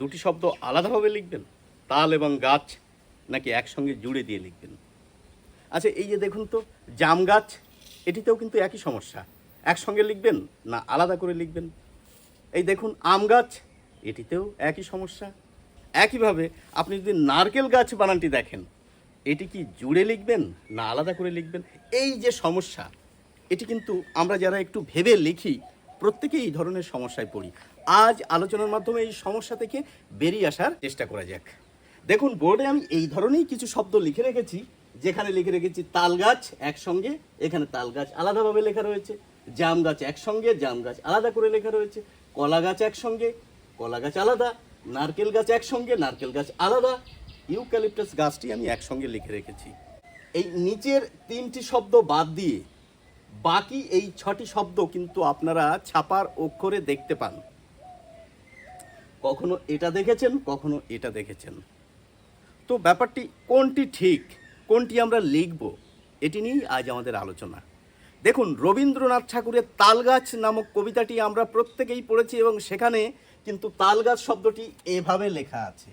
দুটি শব্দ আলাদাভাবে লিখবেন? তাল এবং গাছ নাকি একসঙ্গে জুড়ে দিয়ে লিখবেন? আচ্ছা এই যে দেখুন তো, জাম গাছ, এটিতেও কিন্তু একই সমস্যা। একসঙ্গে লিখবেন না আলাদা করে লিখবেন? এই দেখুন, আম গাছ, এটিতেও একই সমস্যা। একইভাবে আপনি যদি নারকেল গাছ বানানটি দেখেন, এটি কি জুড়ে লিখবেন না আলাদা করে লিখবেন? এই যে সমস্যা, এটি কিন্তু আমরা যারা একটু ভেবে লিখি, প্রত্যেকেই এই ধরনের সমস্যায় পড়ি। আজ আলোচনার মাধ্যমে এই সমস্যা থেকে বেরিয়ে আসার চেষ্টা করা যাক। দেখুন, বোর্ডে আমি এই ধরনেরই কিছু শব্দ লিখে রেখেছি, যেখানে লিখে রেখেছি তাল গাছ একসঙ্গে, এখানে তাল গাছ আলাদাভাবে লেখা রয়েছে, জাম গাছ একসঙ্গে, জাম গাছ আলাদা করে লেখা রয়েছে, কলা গাছ একসঙ্গে, কলা গাছ আলাদা, নারকেল গাছ একসঙ্গে, নারকেল গাছ আলাদা, ইউক্যালিপটাস গাছটি আমি একসঙ্গে লিখে রেখেছি। এই নিচের তিনটি শব্দ বাদ দিয়ে বাকি এই ছটি শব্দ কিন্তু আপনারা ছাপার অক্ষরে দেখতে পান। কখনো এটা দেখেছেন, কখনো এটা দেখেছেন। তো ব্যাপারটি কোনটি ঠিক, কোনটি আমরা লিখব, এটি নিয়েই আজ আমাদের আলোচনা। দেখুন, রবীন্দ্রনাথ ঠাকুরের তালগাছ নামক কবিতাটি আমরা প্রত্যেকেই পড়েছি এবং সেখানে কিন্তু তালগাছ শব্দটি এভাবে লেখা আছে।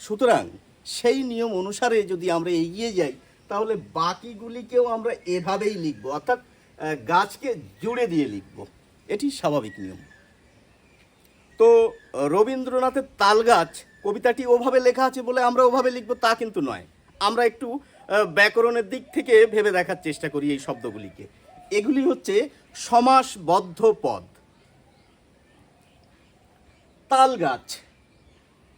সুতরাং সেই নিয়ম অনুসারে যদি আমরা এগিয়ে যাই, তাহলে বাকিগুলিকেও আমরা এভাবেই লিখব, অর্থাৎ গাছকে জুড়ে দিয়ে লিখব। এটি স্বাভাবিক নিয়ম। তো, রবীন্দ্রনাথের তালগাছ কবিতাটি ওভাবে লেখা আছে বলে আমরা ওভাবে লিখব তা কিন্তু নয়। আমরা একটু ব্যাকরণের দিক থেকে ভেবে দেখার চেষ্টা করি এই শব্দগুলিকে। এগুলি হচ্ছে সমাসবদ্ধ পদ। তাল গাছ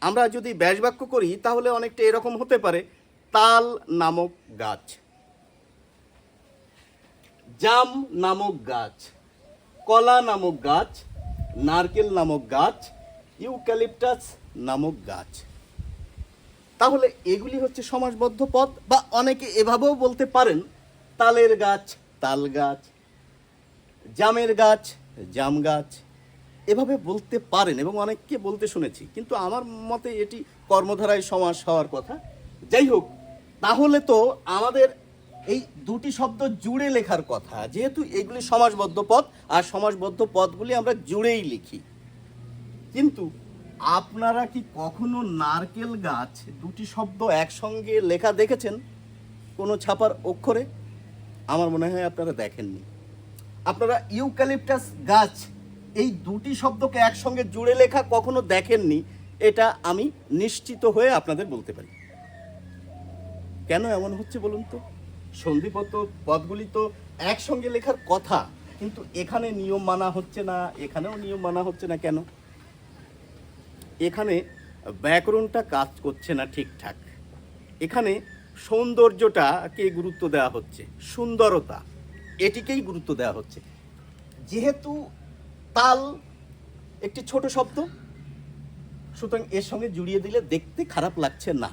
আমরা যদি ব্যাসবাক্য করি, তাহলে অনেকটা এরকম হতে পারে, তাল নামক গাছ। জাম নামক গাছ। কলা নামক গাছ। নারকেল নামক গাছ, ইউক্যালিপটাস নামক গাছ। তাহলে এগুলি হচ্ছে সমাসবদ্ধ পদ বা অনেকে এভাবেও বলতে পারেন, তালের গাছ, তাল গাছ, জামের গাছ, জাম গাছ। এভাবে বলতে পারেন এবং অনেককে বলতে শুনেছি, কিন্তু আমার মতে এটি কর্মধারায় সমাস হওয়ার কথা। যাই হোক, তাহলে তো আমাদের এই দুটি শব্দ জুড়ে লেখার কথা। যেহেতু এগুলি সমাসবদ্ধ পদ, আর সমাসবদ্ধ পদগুলি আমরা জুড়েই লিখি। কিন্তু আপনারা কি কখনো নারকেল গাছ দুটি শব্দ একসঙ্গে লেখা দেখেছেন কোনো ছাপার অক্ষরে? আমার মনে হয় আপনারা দেখেননি। আপনারা ইউক্যালিপটাস গাছ এই দুটি শব্দকে একসঙ্গে জুড়ে লেখা কখনো দেখেননি, এটা আমি নিশ্চিত হয়ে আপনাদের বলতে পারি। কেন এমন হচ্ছে বলুন তো? সন্ধিপত্র পদগুলি তো একসঙ্গে লেখার কথা, কিন্তু এখানে নিয়ম মানা হচ্ছে না, এখানেও নিয়ম মানা হচ্ছে না কেন? এখানে ব্যাকরণটা কাজ করছে না ঠিকঠাক। এখানে সৌন্দর্যটাকে গুরুত্ব দেওয়া হচ্ছে? সুন্দরতা, এটিকেই গুরুত্ব দেওয়া হচ্ছে। যেহেতু তাল একটি ছোট শব্দ, সুতরাং এর সঙ্গে জুড়িয়ে দিলে দেখতে খারাপ লাগছে না।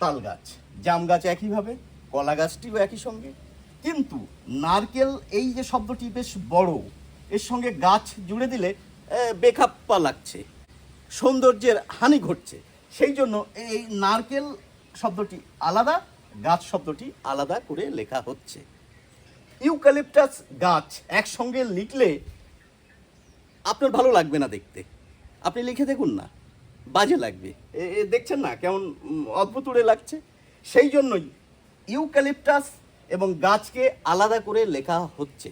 তাল গাছ, জাম গাছ একইভাবে। কলা গাছটিও একই সঙ্গে। কিন্তু নারকেল এই যে শব্দটি বেশ বড় এর সঙ্গে গাছ জুড়ে দিলে বেখাপ্পা লাগছে সৌন্দর্যের হানি ঘটছে। সেই জন্য এই নারকেল শব্দটি আলাদা গাছ শব্দটি আলাদা করে লেখা হচ্ছে। ইউক্যালিপটাস গাছ একসঙ্গে লিখলে আপনার ভালো লাগবে না দেখতে। আপনি লিখে দেখুন না বাজে লাগবে। দেখছেন না কেমন উম, অদ্ভুত উড়ে লাগছে। সেই জন্যই ইউক্যালিপটাস এবং গাছকে আলাদা করে লেখা হচ্ছে।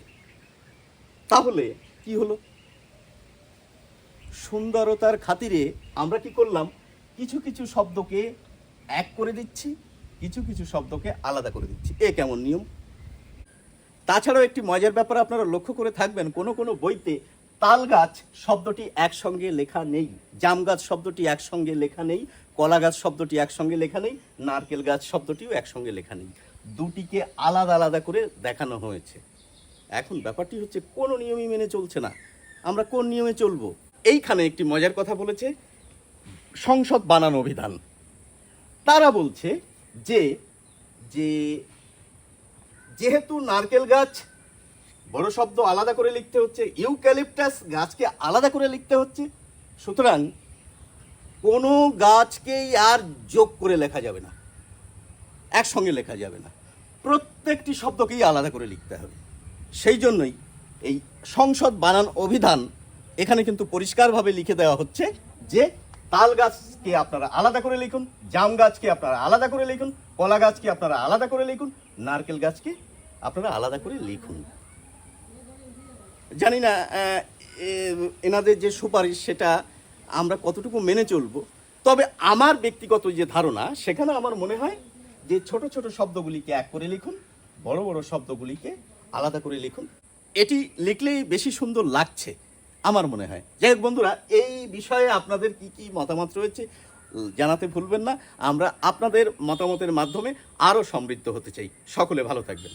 তাহলে কি হলো? সুন্দরতার খাতিরে আমরা কি করলাম? কিছু কিছু শব্দকে এক করে দিচ্ছি, কিছু কিছু শব্দকে আলাদা করে দিচ্ছি। এ কেমন নিয়ম? তাছাড়াও একটি মজার ব্যাপার আপনারা লক্ষ্য করে থাকবেন, কোনো কোনো বইতে তাল গাছ শব্দটি একসঙ্গে লেখা নেই, জাম গাছ শব্দটি একসঙ্গে লেখা নেই কলা গাছ শব্দটি একসঙ্গে লেখা নেই, নারকেল গাছ শব্দটিও একসঙ্গে লেখা নেই। দুটিকে আলাদা আলাদা করে দেখানো হয়েছে। এখন ব্যাপারটি হচ্ছে, কোনো নিয়মই মেনে চলছে না। আমরা কোন নিয়মে চলবো? এইখানে একটি মজার কথা বলেছে, সংসদ বানানো অভিধান। তারা বলছে যে যে যেহেতু নারকেল গাছ বড় শব্দ আলাদা করে লিখতে হচ্ছে, ইউক্যালিপটাস গাছকে আলাদা করে লিখতে হচ্ছে, সুতরাং কোনো গাছকেই আর যোগ করে লেখা যাবে না। একসঙ্গে লেখা যাবে না। প্রত্যেকটি শব্দকেই আলাদা করে লিখতে হবে। সেই জন্যই এই সংসদ বানান অভিধান এখানে কিন্তু পরিষ্কারভাবে লিখে দেওয়া হচ্ছে যে তাল গাছকে আপনারা আলাদা করে লিখুন, জাম গাছকে আপনারা আলাদা করে লিখুন, কলা গাছকে আপনারা আলাদা করে লিখুন, নারকেল গাছকে আপনারা আলাদা করে লিখুন। জানি না এনাদের যে সুপারিশ সেটা আমরা কতটুকু মেনে চলবো। তবে আমার ব্যক্তিগত যে ধারণা, সেখানে আমার মনে হয় যে ছোট ছোট শব্দগুলিকে এক করে লিখুন, বড় বড় শব্দগুলিকে আলাদা করে লিখুন। এটি লিখলেই বেশি সুন্দর লাগছে, আমার মনে হয়। যাই হোক বন্ধুরা, এই বিষয়ে আপনাদের কি কি মতামত রয়েছে জানাতে ভুলবেন না। আমরা আপনাদের মতামতের মাধ্যমে আরও সমৃদ্ধ হতে চাই। সকলে ভালো থাকবেন।